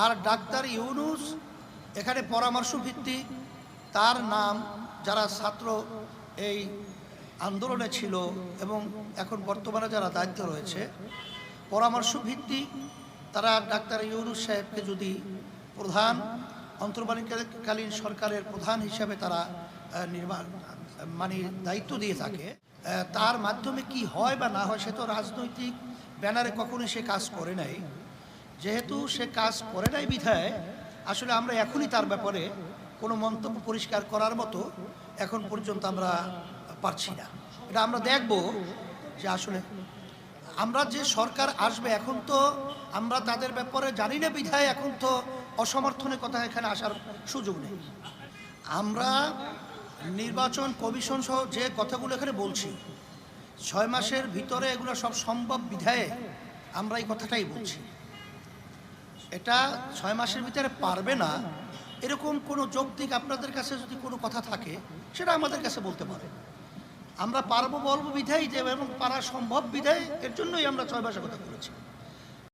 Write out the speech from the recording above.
আর doctor Yunus এখানে পরামর্শ ভিত্তিক তার নাম যারা ছাত্র এই আন্দোলনে ছিল এবং এখন বর্তমানে যারা দায়িত্ব রয়েছে পরামর্শ ভিত্তিক তারা ডাক্তার ইউনুস সাহেবকে যদি প্রধান, অন্তর্বর্তীকালীন সরকারের প্রধান হিসাবে তারা নির্মাণ মানে দায়িত্ব দিয়ে থাকে তার মাধ্যমে কি হয় বা না হয় সে তো রাজনৈতিক ব্যানারে কখনোই সে কাজ করে নাই। যেহেতু সে কাজ করে নাই বিধায়, আসলে আমরা এখনই তার ব্যাপারে কোনো মন্তব্য পরিষ্কার করার মতো এখন পর্যন্ত আমরা পারছি না। এটা আমরা দেখব যে আসলে আমরা যে সরকার আসবে এখন তো আমরা তাদের ব্যাপারে জানি না বিধায়, এখন তো অসমর্থনের কথা এখানে আসার সুযোগ নেই। আমরা নির্বাচন কমিশন সহ যে কথাগুলো এখানে বলছি, ছয় মাসের ভিতরে এগুলো সব সম্ভব বিধায়ে আমরা এই কথাটাই বলছি। এটা ছয় মাসের ভিতরে পারবে না, এরকম কোনো যৌক্তিক আপনাদের কাছে যদি কোনো কথা থাকে, সেটা আমাদের কাছে বলতে পারে। আমরা পারব বলব বিধায় যে, এবং পারা সম্ভব বিধায়, এর জন্যই আমরা ছয় মাসের কথা বলেছি।